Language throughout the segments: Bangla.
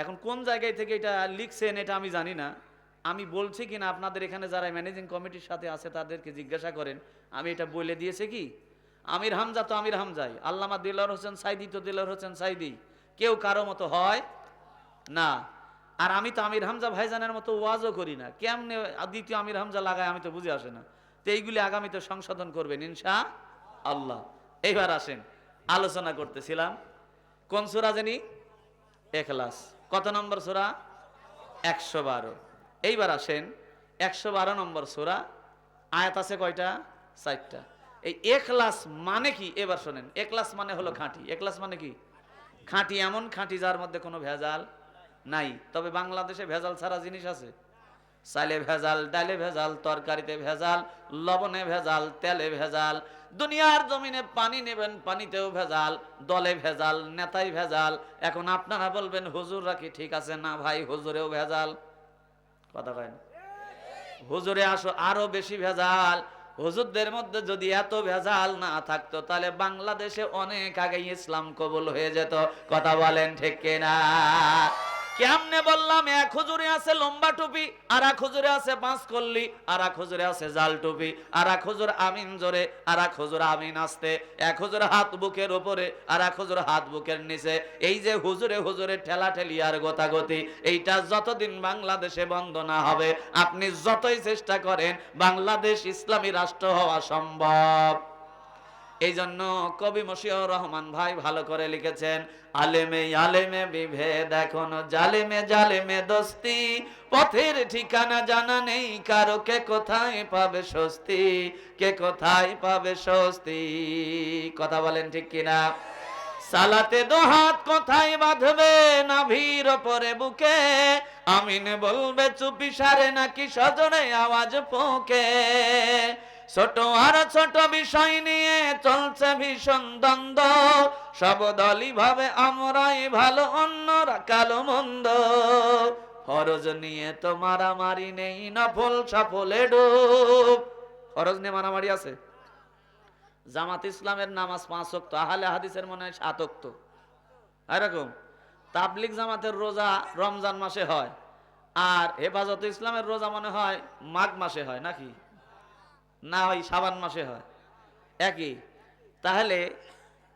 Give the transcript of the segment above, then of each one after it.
এখন কোন জায়গায় থেকে এটা লিখছেন এটা আমি জানি না। আমি বলছি কিনা, আপনাদের এখানে যারা ম্যানেজিং কমিটির সাথে আছে তাদেরকে জিজ্ঞাসা করেন, আমি এটা বলে দিয়েছে কি? আমির হামজা তো আমির হামজাই, আল্লামা দিলার হোসেন সাইদি তো দিলার হোসেন সাইদি, কেউ কারও মতো হয় না। আর আমি তো আমির হামজা ভাইজানের মতো ওয়াজও করি না। কেমনে দ্বিতীয় আমির হামজা লাগায় আমি তো বুঝে আসে না। তো এইগুলি আগামীতে সংশোধন করবেন ইনশা আল্লাহ। এইবার আসেন, আলোচনা করতেছিলাম। কোন সুরা জানি? এখলাস। কত নম্বর সুরা? একশো বারো। এইবার আসেন, একশো বারো নম্বর সুরা। আয়াত আছে কয়টা? চারটা। এই একলাস মানে কি? এবার শোনেন একলাস মানে হলো খাঁটি। এক্লাস মানে কি? খাঁটি এমন খাঁটি যার মধ্যে কোনো ভেজাল নাই। তবে বাংলাদেশে ভেজাল ছাড়া জিনিস আছে। চালে ভেজাল, ডালে ভেজাল, তরকারিতে ভেজাল, লবণে ভেজাল, তেলে ভেজাল, দুনিয়ার জমিনে পানি নেবেন, পানিতেও ভেজাল, দলে ভেজাল, নেতাই ভেজাল। এখন আপনারা বলবেন, হুজুররা কি ঠিক আছে? না ভাই, হুজুরেও ভেজাল। কথা কয় না? হুজুরে আসো, আরও বেশি ভেজাল। হুজুরদের মধ্যে যদি এত ভেজাল না থাকতো, তাহলে বাংলাদেশে অনেক আগে ইসলাম কবুল হয়ে যেত। কথা বলেন ঠিক কিনা? কেমনে বললাম, এক হুজুরে আছে লম্বা টুপি, আর এক হুজুরে আছে পাঁচ কল্লি, আর এক হুজুরে আছে জাল টুপি, আর এক হুজুর আমিন জোরে, আর এক হুজুর আমিন আসতে, এক হুজুর হাত বুকের উপরে, আর এক হুজুর হাত বুকের নিচে। এই যে হুজুরে হুজুরে ঠেলা ঠেলি আর গোতাগতি, এইটা যতদিন বাংলাদেশে বন্ধ না হবে, আপনি যতই চেষ্টা করেন, বাংলাদেশ ইসলামী রাষ্ট্র হওয়া সম্ভব। এই জন্য কবি মশিউর রহমান ভাই ভালো করে লিখেছেন, আলেমে আলেমে বিভেদ এখন, জালেমে জালেমে দোস্তি, পথের ঠিকানা জানা নেই, কারও কে কোথায় পাবে স্বস্তি, কে কোথায় পাবে স্বস্তি। কথা বলেন ঠিক কিনা? সালাতে দোহাত কোথায় বাঁধবে না ভিড় পরে বুকে? আমিন বলবে চুপি সারে নাকি সজনে আওয়াজ পোকে? ছোট আর ছোট বিষয় নিয়ে চলছে ভীষণ দ্বন্দ্ব। সব দলই ভাবে আমরাই ভালো, অন্যরা কালো মন্দ। ফরজ নিয়ে তো মারামারি নেই, নফল সাফলে ডুব। ফরজ নিয়ে মারামারি আছে? জামাত ইসলামের নামাজ পাঁচ অক্ত আহলে হাদিসের মনে হয় সাত অক্ত এরকম। তাবলিক জামাতের রোজা রমজান মাসে হয়, আর হেফাজত ইসলামের রোজা মনে হয় মাঘ মাসে হয়, নাকি? না হয় সাবান মাসে হয়। একই। তাহলে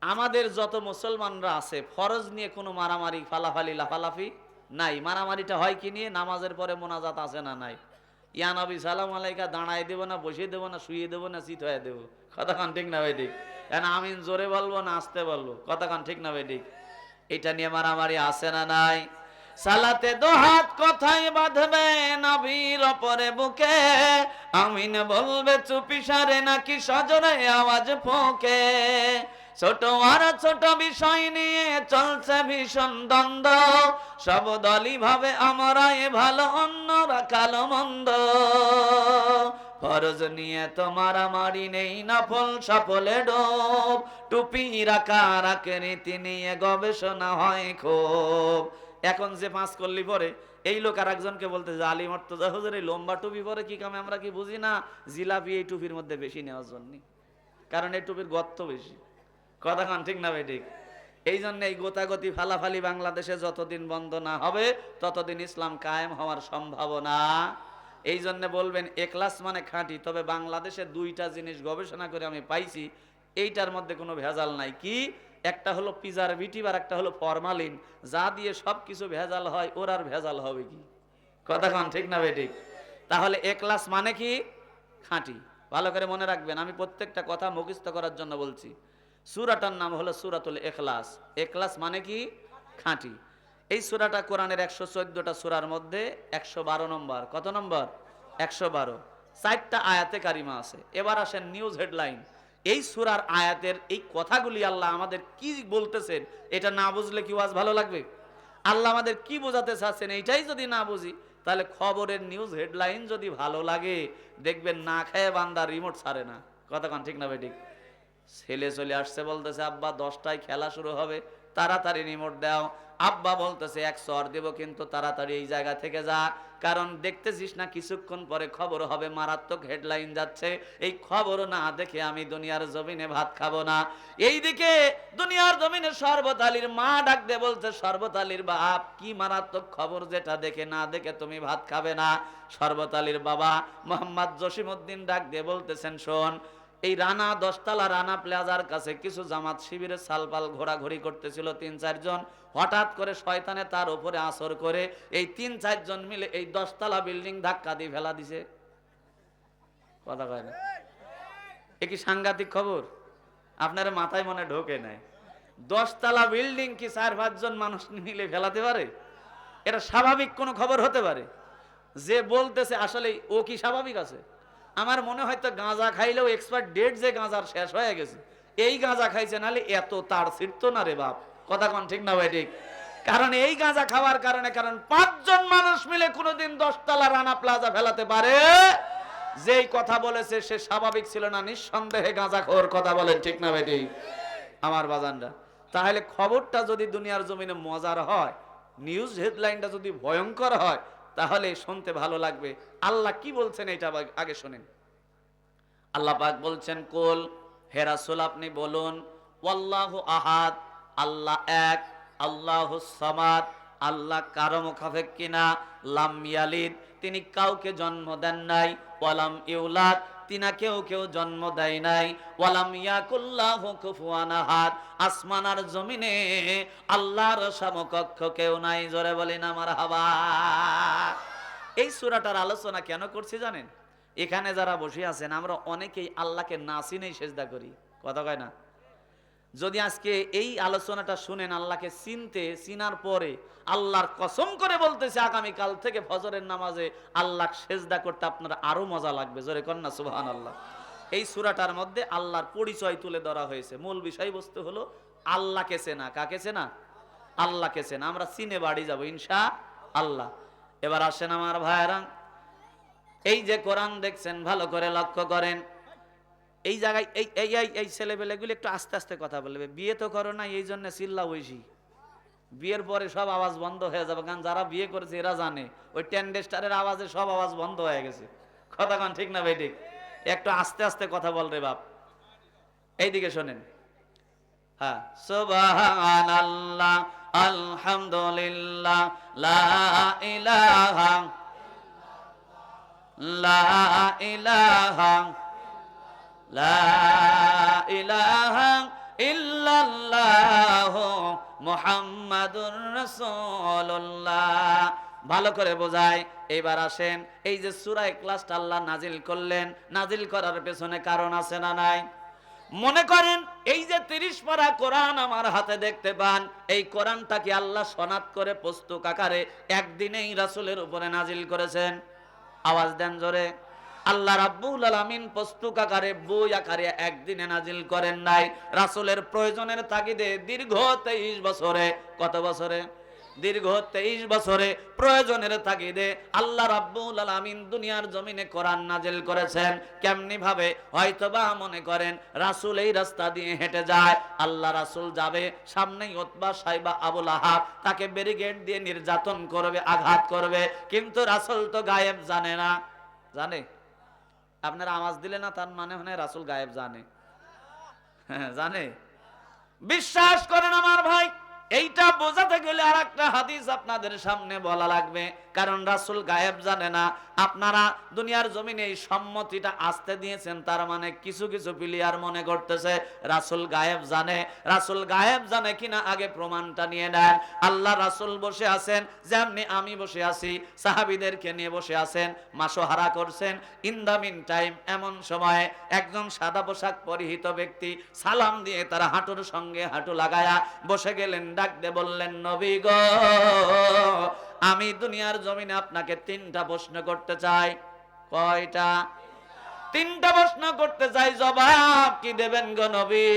আমাদের যত মুসলমানরা আছে, ফরজ নিয়ে কোনো মারামারি, ফালাফালি, লাফালাফি নাই। মারামারিটা হয় কি নিয়ে? নামাজের পরে মোনাজাত আছে না নাই? ইয়া নবী, সালাম আলাইকা, দাঁড়ায় দেবো না, বসিয়ে দেবো না শুয়ে দেবো না, চিত হয়ে দেবো। কতক্ষণ ঠিক না ভাই ঠিক? এখন আমি জোরে বলব না আসতে বলব? কতক্ষণ ঠিক না ভাই ঠিক? এটা নিয়ে মারামারি আছে না নাই? সালাতে দোহাত কথাই বাঁধবে নবীর পরে বুকে। আমিন বলবে, চুপি সারে নাকি সজরে আওয়াজ ফোকে। ছোট আর ছোট বিষয় নিয়ে চলছে ভীষণ দ্বন্দ্ব। সব দলই ভাবে আমরাই ভালো, অন্যরা কালো, মন্দ। ফরজ নিয়ে তো মারামারি নেই, নফল সফলে ডোব। টুপি রাখা, রাখে রীতি নিয়ে গবেষণা হয় খুব। এখন যে পাঁচ করলি পরে, এই লোক আর একজনকে বলতে যে, আলী মর্তজা হুজুর এই লম্বা টুপি পরে কি কামে আমরা কি বুঝি না? জিলাপি এই টুপির মধ্যে বেশি নেওয়ার জন্য। কারণ এই টুপির গর্ত বেশি। কথা খান ঠিক না ভাই, ঠিক? এই জন্য এই গোতাগতি ফালাফালি বাংলাদেশে যতদিন বন্ধ না হবে, ততদিন ইসলাম কায়েম হওয়ার সম্ভাবনা। এই জন্য বলবেন একলাস মানে খাঁটি। তবে বাংলাদেশে দুইটা জিনিস গবেষণা করে আমি পাইছি, এইটার মধ্যে কোনো ভেজাল নাই। কি? একটা হলো প্রিজারভেটিভ আর একটা হলো ফরমালিন যা দিয়ে সব কিছু ভেজাল হয়, ওর আর ভেজাল হবে কি? কথা কন, ঠিক না ঠিক তাহলে একলাস মানে কি? খাঁটি। ভালো করে মনে রাখবেন, আমি প্রত্যেকটা কথা মুখস্থ করার জন্য বলছি। সুরাটার নাম হলো সুরাতুল এখলাস এখলাস মানে কি? খাঁটি। এই সুরাটা কোরআনের একশো চোদ্দটা সুরার মধ্যে একশো বারো নম্বর। কত নম্বর? একশো বারো। চারটা আয়াতে কারিমা আছে। এবার আসেন নিউজ হেডলাইন এই সুরার আয়াতের এই কথাগুলি আল্লাহ আমাদের কি বলতেছেন, এটা না বুঝলে কি আজ ভালো লাগবে? আল্লাহ আমাদের কি বোঝাতে চাচ্ছেন এইটাই যদি না বুঝি, তাহলে খবরের নিউজ হেডলাইন যদি ভালো লাগে, দেখবেন না খেয়ে বান্দা রিমোট ছাড়ে না। কথা কন ঠিক না ভাই, ঠিক? ছেলে চলে আসছে বলতেছে, আব্বা, দশটায় খেলা শুরু হবে তাড়াতাড়ি রিমোট দাও। আব্বা বলতেছে, এক সর দেব কিন্তু তাড়াতাড়ি এই জায়গা থেকে যা। কারণ দেখতেছিস না, কিছুক্ষণ পরে খবর হবে, মারাত্মক হেডলাইন যাচ্ছে। এই খবর না দেখে আমি দুনিয়ার জমিনে ভাত খাব না। এইদিকে দুনিয়ার জমিনে শরবত আলীর মা ডাক দে বলছে শরবত আলীর বাপ, কি মারাত্মক খবর যেটা দেখে না দেখে তুমি ভাত খাবে না? শরবত আলীর বাবা মোহাম্মদ জসিমউদ্দিন ডাক দিয়ে বলতেছেন, শোন এই রানা দশতলা রানা প্লাজার কাছে কিছু জামাত শিবিরের সালপাল ঘোরাঘুরি করতেছিল তিন চারজন। হঠাৎ করে শয়তানে তার উপরে আসর করে এই তিন চারজন মিলে এই দশতলা বিল্ডিং ধাক্কা দিয়ে ফেলা দিছে। কথা কয় না। এ কি সাংঘাতিক খবর? আপনার মাথায় মনে ঢোকে নাই। দশতলা বিল্ডিং কি চার পাঁচজন মানুষ মিলে ফেলাতে পারে? এটা স্বাভাবিক কোনো খবর হতে পারে। যে বলতেছে আসলে ও কি স্বাভাবিক আছে? আমার মনে হয় তো গাঁজা খাইলেও এক্সপায়ার ডেট যে গাঁজার শেষ হয়ে গেছে। এই গাঁজা খাইছে, নাহলে এত তার ছিটতো না রে বাপ। কথা কোন ঠিক না ভাই, ঠিক? কারণ এই গাঁজা খাওয়ার কারণে, কারণ পাঁচজন মানুষ মিলে কোনোদিন দশতলা রানা প্লাজা ফেলাতে পারে। যেই কথা বলেছে, সে স্বাভাবিক ছিল না, নিঃসন্দেহে গাঁজা খোর কথা বলেন, ঠিক না ভাই, ঠিক? আমার বাজানরা, তাহলে খবরটা যদি দুনিয়ার জমিনে মজার হয় নিউজ হেডলাইনটা যদি ভয়ঙ্কর হয় তাহলে শুনতে ভালো লাগবে। আল্লাহ কি বলছেন এটা আগে- শোনেন। আল্লাহ পাক বলছেন, কোল হেরাসুল আপনি বলুন, ওয়াল্লাহু আহাদ, আল্লাহ এক, আল্লাহ সামাদ, আল্লাহ কারও মুখাফেক কিনা লাম ইয়ালিদ, তিনি কাউকে জন্ম দেন নাই, ওয়ালাম ইউলাদ তিনা কেউ কেউ জন্ম দেয় নাই। ওয়ালাম ইয়াকুল্লাহ কুফুয়ান আহাদ। আসমান আর জমিনে আল্লাহর সমকক্ষ কেউ নাই। জোরে বলেন আমার হাবা। এই সূরাটার আলোচনা কেন করছি জানেন? এখানে যারা বসে আছেন, আমরা অনেকেই আল্লাহকে না চিনেই সেজদা করি। কথা কয় না? যদি আজকে এই আলোচনাটা শুনেন, আল্লাহকে চিনতে, চিনার পরে আল্লাহর কসম করে বলতেছে আগামী কাল থেকে ফজরের নামাজে আল্লাহ সেজদা করতে আপনার আরও মজা লাগবে। জোরে কন্যা সুবহান আল্লাহ এই সুরাটার মধ্যে আল্লাহর পরিচয় তুলে ধরা হয়েছে। মূল বিষয়বস্তু হলো, আল্লাহকে চেনা। কাকে চেনা? আল্লাহকে চেনা। আমরা চিনে বাড়ি যাব ইনশা আল্লাহ এবার আসেন আমার ভাইয়েরা। এই যে কোরআন দেখছেন, ভালো করে লক্ষ্য করেন। এই জায়গায়, এই এই এই এই ছেলেবেলেগুলো একটু আস্তে আস্তে কথা বলবে। বিয়ে তো করো না এই জন্য চিল্লা বইসি বিয়ের পরে সব আওয়াজ বন্ধ হয়ে যাবে। কারণ যারা বিয়ে করেছে, এরা জানে, ওই টেন্ডেস্টারের আওয়াজে সব আওয়াজ বন্ধ হয়ে গেছে। কথা কান, ঠিক না ভাই, ঠিক? একটু আস্তে আস্তে কথা বল রে বাপ। এইদিকে শোনেন। হ্যাঁ আলহামদুলিল্লাহ, লা ইলাহা লা ইলাহা লা ইলাহা ইল্লাল্লাহ মুহাম্মাদুর রাসূলুল্লাহ। ভালো করে বোঝায় এবার আসেন, এই যে সূরা ইখলাসটা আল্লাহ নাজিল করলেন নাজিল করার পেছনে কারণ আছে না নাই? মনে করেন, এই যে তিরিশ পারা কোরআন আমার হাতে দেখতে পান, এই কোরআনটাকে আল্লাহ সনাত করে পুস্তক আকারে একদিনেই রাসূলের উপরে নাজিল করেছেন। আওয়াজ দেন জোরে। আল্লাহ রাব্বুল আলামিন পুস্তক আকারে, বই আকারে একদিনে নাজিল করেন নাই। রাসূলের প্রয়োজনের তাগিদে দীর্ঘ 23 বছরে, কত বছরে? দীর্ঘ 23 বছরে প্রয়োজনের তাগিদে আল্লাহ রাব্বুল আলামিন দুনিয়ার জমিনে কোরআন নাজিল করেছেন। কেমনি ভাবে? হয়তোবা মনে করেন, রাসূল এই রাস্তা দিয়ে হেঁটে যায়, আল্লাহ রাসূল যাবে, সামনেই ওতবা সাইবা আবুল আহাব, তাকে ব্যারিকেড দিয়ে নির্যাতন করবে, আঘাত করবে, কিন্তু রাসূল তো গায়েব জানে না। জানে? আপনারা আওয়াজ দিলে না তার মানে হয় রাসুল গায়েব জানে। হ্যাঁ জানে। বিশ্বাস করেন আমার ভাই এইটা বোঝাতে গেলে আর একটা হাদিস আপনাদের সামনে বলা লাগবে। কারণ রাসুল গায়েব জানে না। আপনারা দুনিয়ার জমিনে এই সম্মতিটা আসতে দিয়েছেন, তার মানে কিছু কিছু প্লেয়ার মনে করতেছে, রাসুল গায়েব জানে। রাসুল গায়েব জানে কিনা আগে প্রমাণটা নিয়ে নেন। আল্লাহ রাসুল বসে আছেন, যেমনি আমি বসে আছি, সাহাবিদেরকে নিয়ে বসে আছেন, মাসোহারা করছেন। ইন দা মিন টাইম, এমন সময়ে একজন সাদা পোশাক পরিহিত ব্যক্তি সালাম দিয়ে তারা হাঁটুর সঙ্গে হাঁটু লাগায়া বসে গেলেন। ডাক দিয়ে বললেন নবী গো আমি দুনিয়ার জমিনে আপনাকে তিনটা প্রশ্ন করতে চাই। কয়টা? তিনটা প্রশ্ন করতে চাই, জবাব কি দেবেন গো নবী?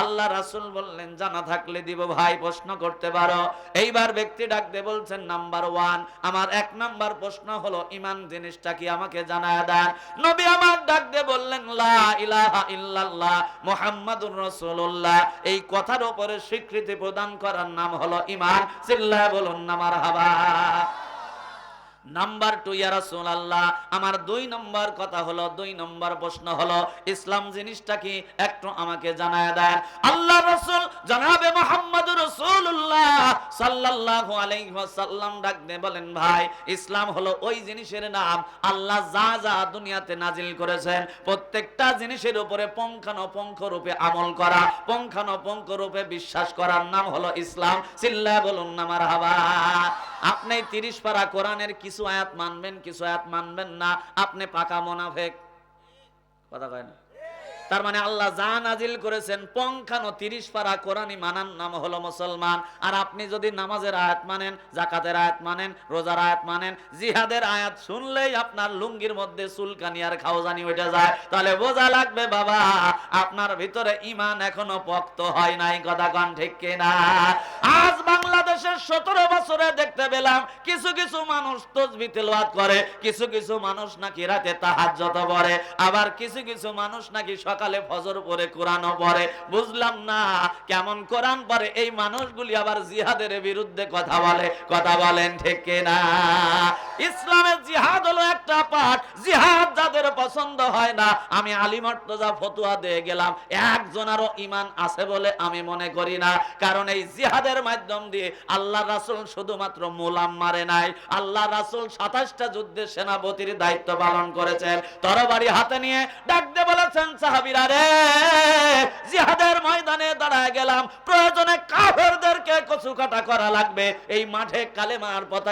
আল্লাহ রাসূল বললেন, জানা থাকলে দিব ভাই, প্রশ্ন করতে পারো। এইবার ব্যক্তি ডাক দিয়ে বলছেন, নাম্বার ওয়ান, আমার এক নাম্বার প্রশ্ন হলো, ইমান জিনিসটা কি আমাকে জানায় দেন? নবী আমার ডাক দিয়ে বললেন, লা ইলাহা ইল্লাল্লাহ মুহাম্মাদুর রাসূলুল্লাহ। এই কথার উপরে স্বীকৃতি প্রদান করার নাম হলো ইমান। চিল্লায় বলুন, না, মারহাবা। নাম্বার টু, ইয়া রাসূলুল্লাহ। আমার দুই নম্বর কথা হলো, দুই নম্বর প্রশ্ন হলো, ইসলাম জিনিসটা কি? একটু আমাকে জানায় দেন। আল্লাহ রাসূল জনাবে ডাক দিয়ে বলেন, ভাই, ইসলাম হলো ওই জিনিসের নাম আল্লাহ যা যা দুনিয়াতে নাজিল করেছেন, প্রত্যেকটা জিনিসের উপরে রূপে আমল করা, পঙ্খানুপঙ্খ রূপে বিশ্বাস করার নাম হলো ইসলাম। চিল্লা বলুন আপনি তিরিশ পারা কোরআনের কিছু আয়াত মানবেন কিছু আয়াত মানবেন না। আপনি পাকা মোনাফেক। কথা কয় না। তার মানে আল্লাহ যা নাজিল করেছেন, পঙ্খানো তিরিশ পারা কোরআনই মানার নাম হলো মুসলমান। আর আপনি যদি নামাজের আয়াত মানেন, জাকাতের আয়াত মানেন, রোজার আয়াত মানেন, জিহাদের আয়াত শুনলেই আপনার লুঙ্গির মধ্যে চুলকানি আর খাওজানি উঠে যায়। তাহলে বোঝা লাগবে, বাবা, আপনার ভিতরে ইমান এখনও পক্ত হয় নাই, কথা কন ঠিক কিনা? আজ বাংলাদেশের সতেরো বছরে দেখতে পেলাম, কিছু কিছু মানুষ তসবি তেলাওয়াত করে, কিছু কিছু মানুষ নাকি রাতে তাহাজ্জত পড়ে, আবার কিছু কিছু মানুষ নাকি সকালে ফজর পড়ে, কোরআনও পড়ে। বুঝলাম না কেমন কোরআন পড়ে। এই মানুষগুলি আবার জিহাদের বিরুদ্ধে কথা বলে। কথা বলেন ঠিক না ইসলামের জিহাদ হলো একটা পাঠ। জিহাদ যাদের পছন্দ হয় না, আমি আলী মর্তজা ফতুয়া দিয়ে গেলাম। একজনেরও ইমান আছে বলে আমি মনে করি না। কারণ এই জিহাদের মাধ্যম দিয়ে আল্লাহ রাসুল শুধুমাত্র মোলাম মারে নাই। আল্লাহ রাসুল সাতাশটা যুদ্ধে সেনাপতির দায়িত্ব পালন করেছেন। তরবারি হাতে নিয়ে ডাকতে বলেছেন সাহাবীরা জিহাদের ময়দানে দাঁড়ায় গেলাম। প্রয়োজনে কাফেরদেরকে কচু কাটা করা লাগবে। এই মাঠে কালেমার পতাকা